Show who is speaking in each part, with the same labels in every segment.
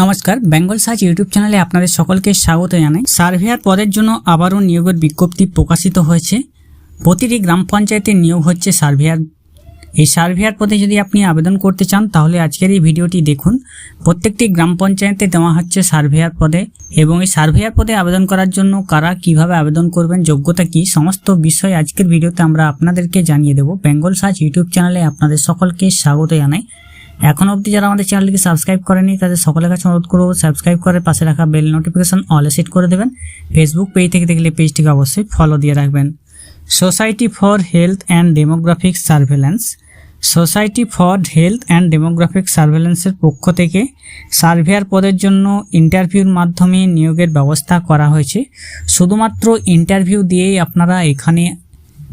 Speaker 1: নমস্কার, Bengal search YouTube চ্যানেলে আপনাদের সকলকে স্বাগত জানাই। সার্ভেয়ার পদের জন্য আবারও নিয়োগের বিজ্ঞপ্তি প্রকাশিত হয়েছে। প্রতিটি গ্রাম পঞ্চায়েতে নিয়োগ হচ্ছে সার্ভেয়ার। এই সার্ভেয়ার পদে যদি আপনি আবেদন করতে চান, তাহলে আজকের এই ভিডিওটি দেখুন। প্রত্যেকটি গ্রাম পঞ্চায়েতে দেওয়া হচ্ছে সার্ভেয়ার পদে এবং এই সার্ভেয়ার পদে আবেদন করার জন্য কারা কীভাবে আবেদন করবেন, যোগ্যতা কি, সমস্ত বিষয় আজকের ভিডিওতে আমরা আপনাদেরকে জানিয়ে দেব। বেঙ্গল সার্চ ইউটিউব চ্যানেলে আপনাদের সকলকে স্বাগত জানাই। এখন অবধি যারা আমাদের চ্যানেলটিকে সাবস্ক্রাইব করেনি, তাদের সকলের কাছে অনুরোধ করব সাবস্ক্রাইব করে পাশে রাখা বেল নোটিফিকেশন অলে সেট করে দেবেন। ফেসবুক পেজ থেকে দেখলে পেজটিকে অবশ্যই ফলো দিয়ে রাখবেন। Society for health and demographic surveillance society for health and demographic সার্ভেলেন্সের পক্ষ থেকে সার্ভেয়ার পদের জন্য ইন্টারভিউর মাধ্যমে নিয়োগের ব্যবস্থা করা হয়েছে। শুধুমাত্র ইন্টারভিউ দিয়েই আপনারা এখানে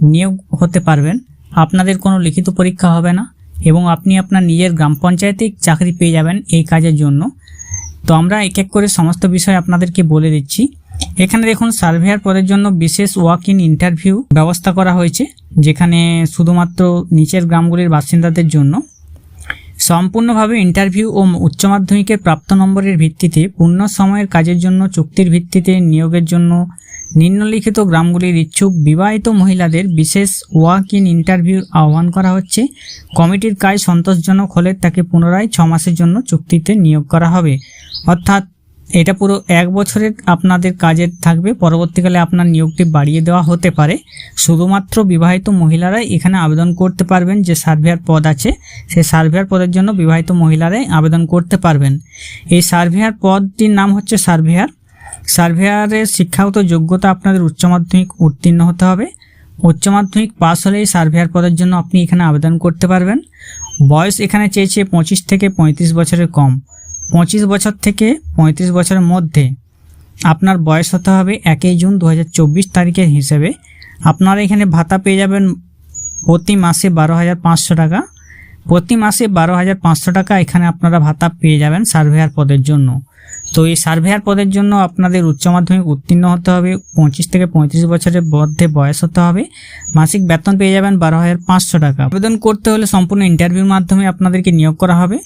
Speaker 1: নিয়োগ হতে পারবেন। আপনাদের কোনো লিখিত পরীক্ষা হবে না। এবং আপনি আপনার নিজের গ্রাম পঞ্চায়েতেই চাকরি পেয়ে যাবেন এই কাজের জন্য। তো আমরা এক এক করে সমস্ত বিষয় আপনাদেরকে বলে দিচ্ছি। এখানে দেখুন, সার্ভেয়ার পদের জন্য বিশেষ ওয়াক ইন ইন্টারভিউ ব্যবস্থা করা হয়েছে, যেখানে শুধুমাত্র নিচের গ্রামগুলির বাসিন্দাদের জন্য। সম্পূর্ণভাবে ইন্টারভিউ ও উচ্চ মাধ্যমিকের প্রাপ্ত নম্বরের ভিত্তিতে, পূর্ণ সময়ের কাজের জন্য, চুক্তির ভিত্তিতে নিয়োগের জন্য নিম্নলিখিত গ্রামগুলির ইচ্ছুক বিবাহিত মহিলাদের বিশেষ ওয়াক ইন ইন্টারভিউ আহ্বান করা হচ্ছে। কমিটির কাজ সন্তোষজনক হলে তাকে পুনরায় ছ মাসের জন্য চুক্তিতে নিয়োগ করা হবে। অর্থাৎ এটা পুরো এক বছরের আপনাদের কাজের থাকবে। পরবর্তীকালে আপনার নিয়োগটি বাড়িয়ে দেওয়া হতে পারে। শুধুমাত্র বিবাহিত মহিলারাই এখানে আবেদন করতে পারবেন যে সার্ভেয়ার পদ আছে। সেই সার্ভেয়ার পদের জন্য বিবাহিত মহিলারাই আবেদন করতে পারবেন। এই সার্ভেয়ার পদটির নাম হচ্ছে সার্ভেয়ার সার্ভেয়ারের শিক্ষাগত যোগ্যতা আপনাদের উচ্চ মাধ্যমিক উত্তীর্ণ হতে হবে। উচ্চ মাধ্যমিক পাস হলেই সার্ভেয়ার পদের জন্য আপনি এখানে আবেদন করতে পারবেন। বয়স এখানে চেয়েছে পঁচিশ থেকে পঁয়ত্রিশ বছরের কম। পঁচিশ বছর থেকে পঁয়ত্রিশ বছরের মধ্যে আপনার বয়স হতে হবে একই জুন দু হাজার চব্বিশ তারিখের হিসেবে। আপনারা এখানে ভাতা পেয়ে যাবেন প্রতি মাসে বারো হাজার পাঁচশো টাকা। প্রতি মাসে বারো হাজার পাঁচশো টাকা এখানে আপনারা ভাতা পেয়ে যাবেন সার্ভেয়ার পদের জন্য। তো এই সার্ভেয়ার পদের জন্য আপনাদের উচ্চ মাধ্যমিক উত্তীর্ণ হতে হবে, পঁচিশ থেকে পঁয়ত্রিশ বছরের মধ্যে বয়স হতে হবে। মাসিক বেতন পেয়ে যাবেন বারো হাজার পাঁচশো টাকা। আবেদন করতে হলে সম্পূর্ণ ইন্টারভিউর মাধ্যমে আপনাদেরকে নিয়োগ করা হবে।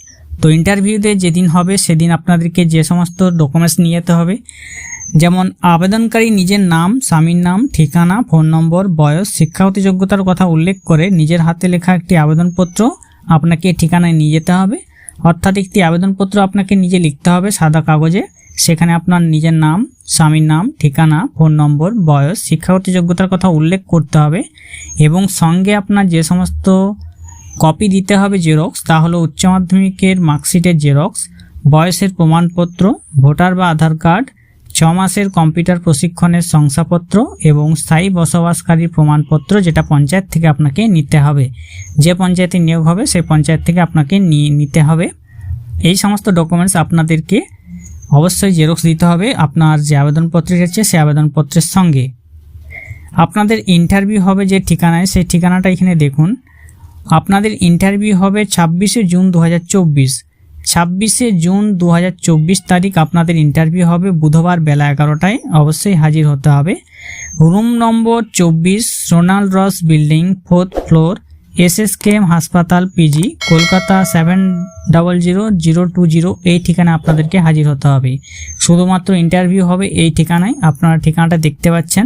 Speaker 1: তো ইন্টারভিউতে যেদিন হবে, সেদিন আপনাদেরকে যে সমস্ত ডকুমেন্টস নিয়ে যেতে হবে। যেমন আবেদনকারী নিজের নাম, স্বামীর নাম, ঠিকানা, ফোন নম্বর, বয়স শিক্ষাগত যোগ্যতার কথা উল্লেখ করে নিজের হাতে লেখা একটি আবেদনপত্র আপনাকে ঠিকানায় নিয়ে যেতে হবে। অর্থাৎ একটি আবেদনপত্র আপনাকে নিজে লিখতে হবে সাদা কাগজে। সেখানে আপনার নিজের নাম, স্বামীর নাম, ঠিকানা, ফোন নম্বর, বয়স শিক্ষাগত যোগ্যতার কথা উল্লেখ করতে হবে এবং সঙ্গে আপনার যে সমস্ত কপি দিতে হবে জেরক্স, তা হলো উচ্চ মাধ্যমিকের মার্কশিটের জেরক্স, বয়সের প্রমাণপত্র, ভোটার বা আধার কার্ড ছ মাসের কম্পিউটার প্রশিক্ষণের শংসাপত্র এবং স্থায়ী বসবাসকারীর প্রমাণপত্র যেটা পঞ্চায়েত থেকে আপনাকে নিতে হবে। যে পঞ্চায়েতে নিয়োগ হবে, সেই পঞ্চায়েত থেকে আপনাকে নিয়ে নিতে হবে। এই সমস্ত ডকুমেন্টস আপনাদেরকে অবশ্যই জেরক্স দিতে হবে। আপনার যে আবেদনপত্র রয়েছে সেই আবেদনপত্রের সঙ্গে। আপনাদের ইন্টারভিউ হবে যে ঠিকানায়, সেই ঠিকানাটা এখানে দেখুন। আপনাদের ইন্টারভিউ হবে ছাব্বিশে জুন দু হাজার চব্বিশ। ছাব্বিশে জুন দু হাজার চব্বিশ তারিখ আপনাদের ইন্টারভিউ হবে। বুধবার বেলা এগারোটায় অবশ্যই হাজির হতে হবে। রুম নম্বর চব্বিশ Ronald Ross building fourth floor S SSKM হাসপাতাল PG Kolkata seven double zero zero two zero এই ঠিকানায় আপনাদেরকে হাজির হতে হবে। শুধুমাত্র ইন্টারভিউ হবে এই ঠিকানায়। আপনারা ঠিকানাটা দেখতে পাচ্ছেন।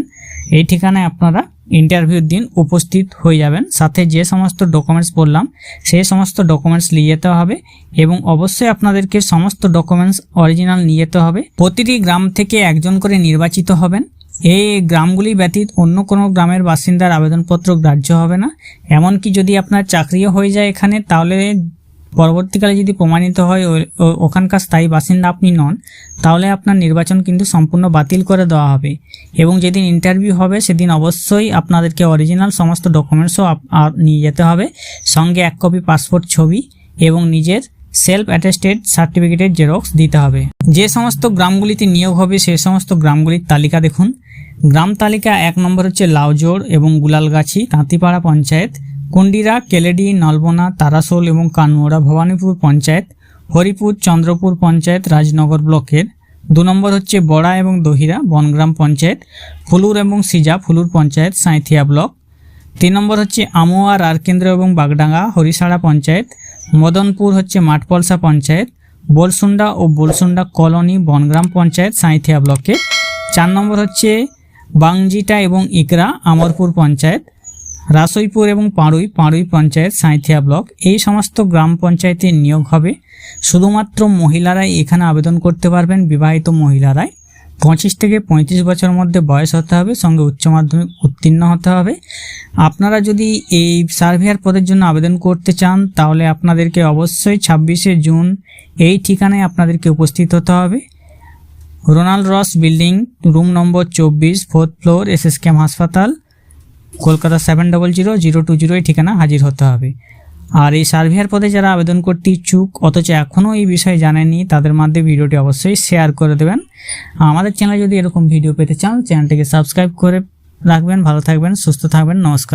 Speaker 1: এই ঠিকানায় আপনারা ইন্টারভিউর দিন উপস্থিত হয়ে যাবেন। সাথে যে সমস্ত ডকুমেন্টস বললাম, সেই সমস্ত ডকুমেন্টস নিয়ে যেতে হবে এবং অবশ্যই আপনাদেরকে সমস্ত ডকুমেন্টস অরিজিনাল নিয়ে যেতে হবে। প্রতিটি গ্রাম থেকে একজন করে নির্বাচিত হবেন। এই গ্রামগুলি ব্যতীত অন্য কোনো গ্রামের বাসিন্দার আবেদনপত্র গ্রাহ্য হবে না। এমনকি যদি আপনার চাকরিও হয়ে যায় এখানে, তাহলে পরবর্তীকালে যদি প্রমাণিত হয় ওখানকার স্থায়ী বাসিন্দা আপনি নন, তাহলে আপনার নির্বাচন কিন্তু সম্পূর্ণ বাতিল করে দেওয়া হবে। এবং যেদিন ইন্টারভিউ হবে, সেদিন অবশ্যই আপনাদেরকে অরিজিনাল সমস্ত ডকুমেন্টসও নিয়ে যেতে হবে। সঙ্গে এক কপি পাসপোর্ট ছবি এবং নিজের সেলফ অ্যাটেস্টেড সার্টিফিকেটের জেরক্স দিতে হবে। যে সমস্ত গ্রামগুলিতে নিয়োগ হবে, সে সমস্ত গ্রামগুলির তালিকা দেখুন। গ্রাম তালিকা এক নম্বর হচ্ছে লাউজোড় এবং গুলালগাছি, তাঁতিপাড়া পঞ্চায়েত। কুন্ডিরা কেলেডি, নলবনা তারাসোল এবং কানমোড়া ভবানীপুর পঞ্চায়েত, হরিপুর চন্দ্রপুর পঞ্চায়েত, রাজনগর ব্লকের। দু নম্বর হচ্ছে বড়া এবং দহিরা, বনগ্রাম পঞ্চায়েত, ফুলুর এবং সিজা, ফুলুর পঞ্চায়েত, সাঁইথিয়া ব্লক। তিন নম্বর হচ্ছে আমোয়া, রারকেন্দ্র এবং বাগডাঙ্গা, হরিশাড়া পঞ্চায়েত, মদনপুর হচ্ছে মাঠপলসা পঞ্চায়েত, বোলসুন্ডা ও বোলসুন্ডা কলোনি, বনগ্রাম পঞ্চায়েত, সাঁইথিয়া ব্লকে চার নম্বর হচ্ছে বাংজিটা এবং ইকরা, আমরপুর পঞ্চায়েত রাসইপুর এবং পাড়ুই পাড়ুই পঞ্চায়েত সাঁইথিয়া ব্লক। এই সমস্ত গ্রাম পঞ্চায়েতে নিয়োগ হবে। শুধুমাত্র মহিলারাই এখানে আবেদন করতে পারবেন, বিবাহিত মহিলারাই। পঁচিশ থেকে পঁয়ত্রিশ বছরের মধ্যে বয়স হতে হবে, সঙ্গে উচ্চ মাধ্যমিক উত্তীর্ণ হতে হবে। আপনারা যদি এই সার্ভেয়ার পদের জন্য আবেদন করতে চান, তাহলে আপনাদেরকে অবশ্যই ছাব্বিশে জুন এই ঠিকানায় আপনাদেরকে উপস্থিত হতে হবে। রোনাল্ড রস বিল্ডিং, রুম নম্বর চব্বিশ, ফোর্থ ফ্লোর এস এস হাসপাতাল। Kolkata seven double zero zero two zero এই ঠিকানা হাজির হতে হবে। আর এই সার্ভেয়ার পদে যারা আবেদন করতে ইচ্ছুক, অথচ এখনও এই বিষয়ে জানেনি তাদের মধ্যে ভিডিওটি অবশ্যই শেয়ার করে দেবেন। আমাদের চ্যানেলে যদি এরকম ভিডিও পেতে চান চ্যানেলটিকে সাবস্ক্রাইব করে রাখবেন। ভালো থাকবেন, সুস্থ থাকবেন, নমস্কার।